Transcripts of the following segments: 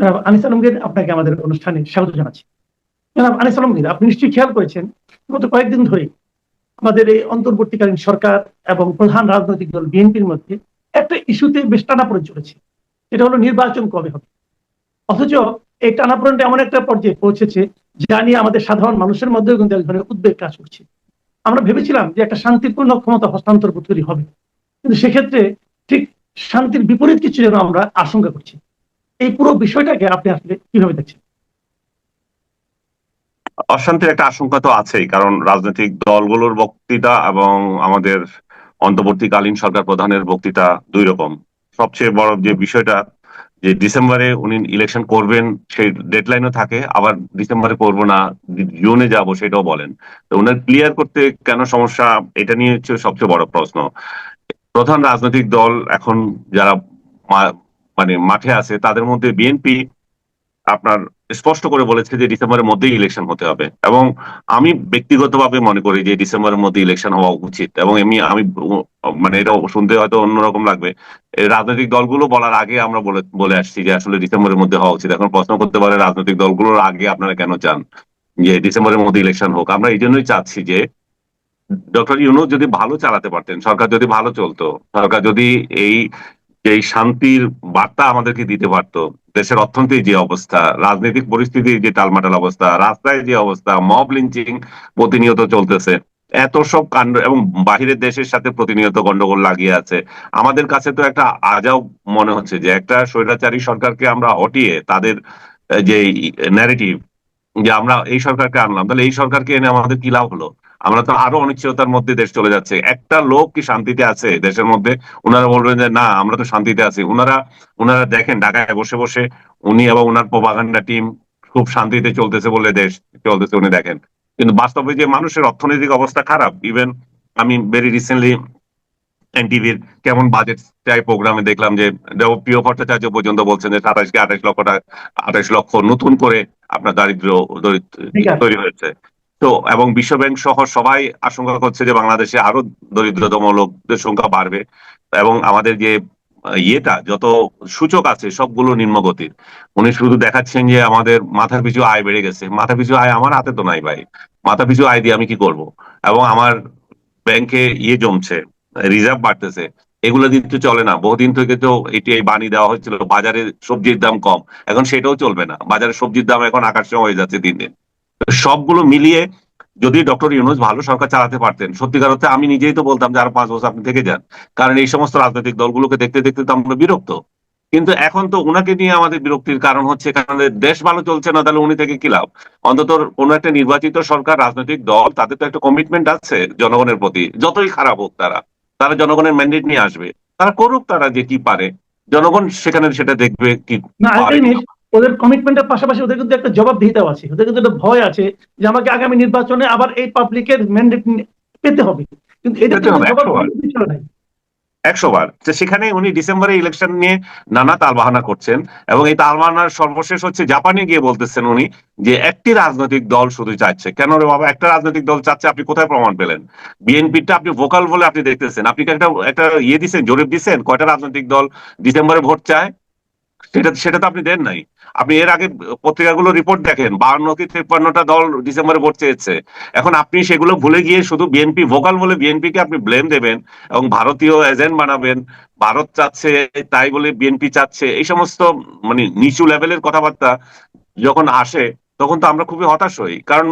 জনাব আনিস আলমগীর, আপনাকে আমাদের অনুষ্ঠানে স্বাগত জানাচ্ছি। জনাব আনিস আলমগীর, আপনি নিশ্চয়ই খেয়াল করেছেন, গত কয়েকদিন ধরে আমাদের এই অন্তর্বর্তীকালীন সরকার এবং প্রধান রাজনৈতিক দল বিএনপির মধ্যে একটা ইস্যুতে বেশ টানাপড়ে চলেছে এটা হলো নির্বাচন কবে হবে? অথচ এই টানাপোড়েনটা এমন একটা পর্যায়ে পৌঁছেছে, যা নিয়ে আমাদের সাধারণ মানুষের মধ্যেও কিন্তু এক ধরনের উদ্বেগ কাজ করছে। আমরা ভেবেছিলাম যে একটা শান্তিপূর্ণ ক্ষমতা হস্তান্তর তৈরি হবে, কিন্তু সেক্ষেত্রে ঠিক শান্তির বিপরীত কিছু যেন আমরা আশঙ্কা করছি। এই পুরো বিষয়টাকে আপনি আসলে কীভাবে দেখছেন? অশান্তির একটা আশঙ্কা তো আছেই, কারণ রাজনৈতিক দলগুলোর বক্তৃতা এবং আমাদের অন্তর্বর্তীকালীন সরকার প্রধানের বক্তৃতা দুই রকম। সবচেয়ে বড় যে বিষয়টা, যে ডিসেম্বরে উনি ইলেকশন করবেন, সেই ডেডলাইনও থাকে, আবার ডিসেম্বরে করব না, জুনে যাব সেটাও বলেন। তো উনার ক্লিয়ার করতে কেন সমস্যা, এটা নিয়ে হচ্ছে সবচেয়ে বড় প্রশ্ন। প্রধান রাজনৈতিক দল এখন যারা মানে মাঠে আছে, তাদের মধ্যে বিএনপি আপনার স্পষ্ট করে বলেছে যে ডিসেম্বরের মধ্যেই ইলেকশন হতে হবে। এবং আমি ব্যক্তিগতভাবে মনে করি যে ডিসেম্বরের মধ্যে ইলেকশন হওয়া উচিত। এবং এমনি আমি মানে এটা শুনতে হয়তো অন্যরকম লাগবে। রাজনৈতিক দলগুলো বলার আগে আমরা বলে বলে আসছি যে আসলে ডিসেম্বরের মধ্যে হওয়া উচিত। এখন প্রশ্ন করতে পারে রাজনৈতিক দলগুলোর আগে আপনারা কেন চান যে ডিসেম্বরের মধ্যে ইলেকশন হোক? আমরা এই জন্যই চাচ্ছি যে ডক্টর ইউনুস যদি ভালো চালাতে পারতেন, সরকার যদি ভালো চলতো, সরকার যদি এই এই শান্তির বার্তা আমাদেরকে দিতে পারতো, দেশের অর্থনীতির যে অবস্থা, রাজনৈতিক পরিস্থিতির যে টালমাটাল অবস্থা, রাস্তায় যে অবস্থা, মব লিঞ্চিং প্রতিনিয়ত চলতেছে। এত সব কাণ্ড এবং বাহিরের দেশের সাথে প্রতিনিয়ত গন্ডগোল লাগিয়ে আছে। আমাদের কাছে তো একটা আজাও মনে হচ্ছে যে একটা স্বৈরাচারী সরকারকে আমরা হটিয়ে তাদের যে ন্যারেটিভ যে আমরা এই সরকারকে আনলাম, তাহলে এই সরকারকে এনে আমাদের কি লাভ হলো? আমরা তো আরও অনিশ্চয়তার মধ্যে দেশ চলে যাচ্ছে। একটা লোক কি শান্তিতে আছে দেশের মধ্যে? ওনারা বলবেন যে না আমরা তো শান্তিতে আছি। ওনারা ওনারা দেখেন ঢাকায় বসে বসে উনি এবং ওনার প্রবাগান্ডা টিম খুব শান্তিতে চলতেছে বলে দেশ চলতেছে উনি দেখেন। কিন্তু বাস্তবে যে মানুষের অর্থনৈতিক অবস্থা খারাপ ইভেন আমি ভেরি রিসেন্টলি এনটিভির কেমন বাজেট চাই প্রোগ্রামে দেখলাম যে প্রিয় ভট্টাচার্য পর্যন্ত বলছেন যে সাতাশ কি আঠাশ লক্ষ টাকা আঠাশ লক্ষ নতুন করে আপনার দারিদ্র দরিদ্র তৈরি হয়েছে। তো, এবং বিশ্বব্যাংক সহ সবাই আশঙ্কা করছে যে বাংলাদেশে আরও দরিদ্রতম লোকদের সংখ্যা বাড়বে। এবং আমাদের যে ইয়েটা, যত সূচক আছে, সবগুলো নিম্নগতির। উনি শুধু দেখাচ্ছেন যে আমাদের মাথার পিছু আয় বেড়ে গেছে। মাথা পিছু আয় আমার হাতে তো নাই ভাই। মাথা পিছু আয় দিয়ে আমি কি করব? এবং আমার ব্যাংকে ইয়ে জমছে, রিজার্ভ বাড়তেছে। এগুলো দিতে চলে না। বহুদিন থেকে তো এটি এই বাণী দেওয়া হয়েছিল, বাজারে সবজির দাম কম। এখন সেটাও চলবে না। বাজারে সবজির দাম এখন আকাশে হয়ে যাচ্ছে দিন দিন। তো সবগুলো মিলিয়ে যদি ডক্টর ইউনুস ভালো সরকার চালাতে পারতেন সত্যিকার অর্থে আমি নিজেই তো বলতাম যে আরও পাঁচ বছর আপনি থেকে যান। কারণ এই সমস্ত রাজনৈতিক দলগুলোকে দেখতে দেখতে তো আমরা বিরক্ত। কিন্তু এখন তো উনাকে নিয়ে আমাদের বিরক্তির কারণ হচ্ছে কারণ দেশ ভালো চলছে না তাহলে উনি থেকে কি লাভ? অন্তত কোনো একটা নির্বাচিত সরকার রাজনৈতিক দল তাদের তো একটা কমিটমেন্ট আছে জনগণের প্রতি। যতই খারাপ হোক তারা তারা জনগণের ম্যান্ডেট নিয়ে আসবে। তারা করুক তারা যে কি পারে। জনগণ সেখানে সেটা দেখবে কি ওদের কমিটমেন্টের পাশাপাশি ওদের কিন্তু একটা জবাবদিহিতাও আছে। ওদের কিন্তু একটা ভয় আছে যে আমাকে আগামী নির্বাচনে আবার এই পাবলিকের ম্যান্ডেট পেতে হবে। কিন্তু ছিল নাই। একশো বার সেখানে উনি ডিসেম্বরে ইলেকশন নিয়ে নানা তালবাহানা করছেন এবং এই তালবাহানার সর্বশেষ হচ্ছে জাপানে গিয়ে বলতেছেন উনি যে একটি রাজনৈতিক দল শুধু চাচ্ছে। কেন রে বাবা? একটা রাজনৈতিক দল চাচ্ছে আপনি কোথায় প্রমাণ পেলেন? বিএনপিটা আপনি ভোকাল বলে আপনি দেখতেছেন। আপনি একটা একটা ইয়ে দিচ্ছেন জরিপ দিচ্ছেন কয়টা রাজনৈতিক দল ডিসেম্বরে ভোট চায়? সেটা সেটা তো আপনি দেন নাই। আপনি এর আগে পত্রিকাগুলো রিপোর্ট দেখেন, বাহান্ন কি তেপ্পান্নটা দল ডিসেম্বরে ভোট চেয়েছে। এখন আপনি সেগুলো ভুলে গিয়ে শুধু বিএনপি ভোকাল বলে বিএনপিকে আপনি ব্লেম দেবেন এবং ভারতীয় এজেন্ট বানাবেন, ভারত চাচ্ছে, তাই বলে বিএনপি চাচ্ছে, এই সমস্ত মানে নিচু লেভেলের কথাবার্তা যখন আসে, তখন তো আমরা খুবই হতাশ হই। কারণ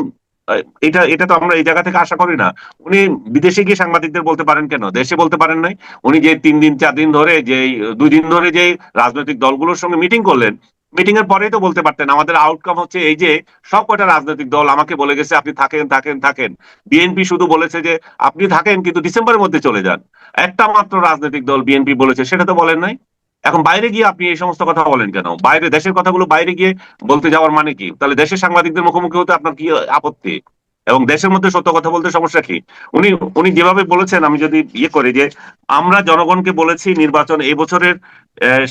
এটা এটা তো আমরা এই জায়গা থেকে আশা করি না। উনি বিদেশে গিয়ে সাংবাদিকদের বলতে পারেন কেন? দেশে বলতে পারেন নাই। উনি যে তিন দিন, চার দিন ধরে যে, দুই দিন ধরে যে রাজনৈতিক দলগুলোর সঙ্গে মিটিং করলেন মিটিং এর পরেই তো বলতে পারতেন, আমাদের আউটকাম হচ্ছে এই যে সব কয়টা রাজনৈতিক দল আমাকে বলে গেছে, আপনি থাকেন থাকেন থাকেন। বিএনপি শুধু বলেছে যে, আপনি থাকেন, কিন্তু ডিসেম্বরের মধ্যে চলে যান। একটা মাত্র রাজনৈতিক দল বিএনপি বলেছে, সেটা তো বলেন নাই। এখন বাইরে গিয়ে আপনি এই সমস্ত কথা বলেন কেন? বাইরে, দেশের কথাগুলো বাইরে গিয়ে বলতে যাওয়ার মানে কি? তাহলে দেশের সাংবাদিকদের মুখোমুখি হতে আপনার কি আপত্তি? এবং দেশের মধ্যে সত্য কথা বলতে সমস্যা কি? উনি উনি যেভাবে বলেছেন, আমি যদি ইয়ে করি যে আমরা জনগণকে বলেছি নির্বাচন এই বছরের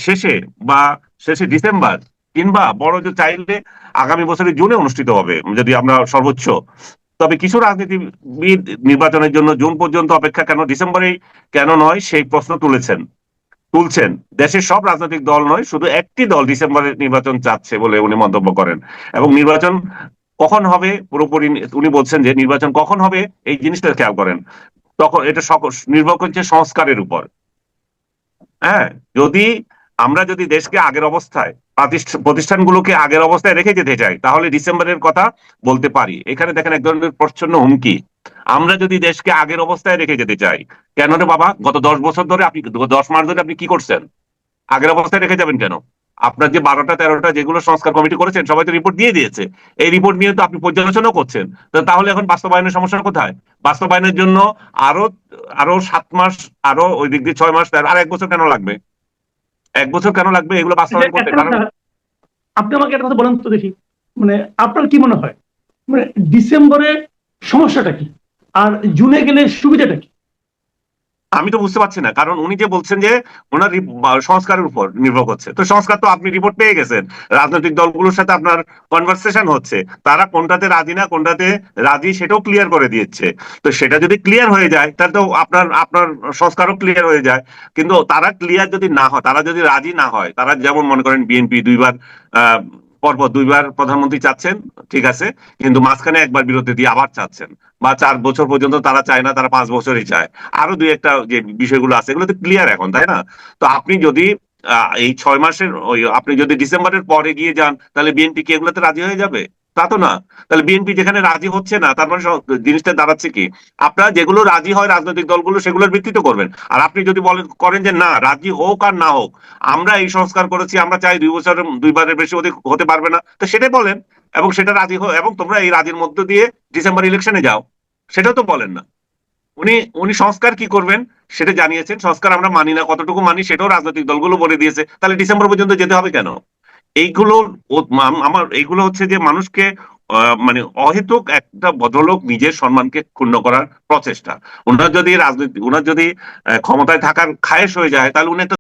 শেষে বা শেষে ডিসেম্বর, কিংবা বড় যে চাইলে আগামী বছরের জুনে অনুষ্ঠিত হবে, যদি আমরা সর্বোচ্চ। তবে কিছু রাজনীতিবিদ নির্বাচনের জন্য জুন পর্যন্ত অপেক্ষা কেন? ডিসেম্বরেই কেন নয়? সেই প্রশ্ন তুলেছেন। তুলছেন। দেশের সব রাজনৈতিক দল নয়, শুধু একটি দল ডিসেম্বরের নির্বাচন চাচ্ছে বলে উনি মন্তব্য করেন। এবং নির্বাচন কখন হবে পুরোপুরি উনি বলছেন যে নির্বাচন কখন হবে এই জিনিসটা খেয়াল করেন। তখন এটা নির্ভর করছে সংস্কারের উপর। হ্যাঁ যদি আমরা যদি দেশকে আগের অবস্থায় প্রাতিষ্ঠ- প্রতিষ্ঠানগুলোকে আগের অবস্থায় রেখে যেতে চাই, তাহলে ডিসেম্বরের কথা বলতে পারি। এখানে দেখেন এক ধরনের প্রচ্ছন্ন হুমকি। আমরা যদি দেশকে আগের অবস্থায় রেখে যেতে চাই কেন রে বাবা? গত দশ বছর ধরে আপনি দশ মাস ধরে আপনি কি করছেন? আগের অবস্থায় রেখে যাবেন কেন? আপনার যে বারোটা তেরোটা যেগুলো সংস্কার কমিটি করেছেন সবাই তো রিপোর্ট দিয়ে দিয়েছে। এই রিপোর্ট নিয়ে তো আপনি পর্যালোচনা করছেন। তাহলে এখন বাস্তবায়নের সমস্যা কোথায়? বাস্তবায়নের জন্য আরও আরও সাত মাস আরও ওই দিক দিয়ে ছয় মাস আর এক বছর কেন লাগবে? এক বছর কেন লাগবে এগুলো বাস্তবায়ন করতে? কারণ আপনি আমাকে একটা কথা বলেন তো দেখি। মানে আপনার কি মনে হয়? মানে ডিসেম্বরে সমস্যাটা কি? আর জুনে গেলে সুবিধাটা কি? আমি তো বুঝতে পারছি না, কারণ উনি যে বলছেন যে ওনার সংস্কারের উপর নির্ভর করছে। তো সংস্কার তো আপনি রিপোর্ট পেয়ে গেছেন, রাজনৈতিক দলগুলোর সাথে আপনার কনভারসেশন হচ্ছে, তারা কোনটাতে রাজি না, কোনটাতে রাজি সেটাও ক্লিয়ার করে দিচ্ছে। তো সেটা যদি ক্লিয়ার হয়ে যায়, তাহলে তো আপনার আপনার সংস্কারও ক্লিয়ার হয়ে যায়। কিন্তু তারা ক্লিয়ার যদি না হয়, তারা যদি রাজি না হয়, তারা যেমন মনে করেন বিএনপি দুইবার, আহ পরপর দুইবার প্রধানমন্ত্রী চাচ্ছেন, ঠিক আছে, কিন্তু মাঝখানে একবার বিরতি দিয়ে আবার চাচ্ছেন। বা চার বছর পর্যন্ত তারা চায় না, তারা পাঁচ বছরই চায়। আরও দুই একটা যে বিষয়গুলো আছে, এগুলো তো ক্লিয়ার এখন, তাই না? তো আপনি যদি এই ছয় মাসের ওই, আপনি যদি ডিসেম্বরের পরে গিয়ে যান, তাহলে বিএনপি কি এগুলোতে রাজি হয়ে যাবে? তা তো না। তাহলে বিএনপি যেখানে রাজি হচ্ছে না, তার মানে জিনিসটা দাঁড়াচ্ছে কি? আপনারা যেগুলো রাজি হয় রাজনৈতিক দলগুলো সেগুলোর ভিত্তিতে করবেন। আর আপনি যদি বলেন, করেন যে না, রাজি হোক আর না হোক, আমরা এই সংস্কার করেছি, আমরা চাই দুই বছরের দুইবারের বেশি অধিক হতে পারবে না। তো সেটাই বলেন, এবং সেটা রাজি হোক এবং তোমরা এই রাজির মধ্য দিয়ে ডিসেম্বর ইলেকশনে যাও। সেটাও তো বলেন না। উনি উনি সংস্কার কি করবেন সেটা জানিয়েছেন। সংস্কার আমরা মানি না, কতটুকু মানি সেটাও রাজনৈতিক দলগুলো বলে দিয়েছে। তাহলে ডিসেম্বর পর্যন্ত যেতে হবে কেন? এইগুলো আমার এইগুলো হচ্ছে যে মানুষকে মানে অহেতুক একটা বদলোক নিজের সম্মানকে ক্ষুণ্ণ করার প্রচেষ্টা। ওনার যদি রাজনীতি ওনার যদি ক্ষমতায় থাকার খায়েশ হয়ে যায়, তাহলে উনি একটা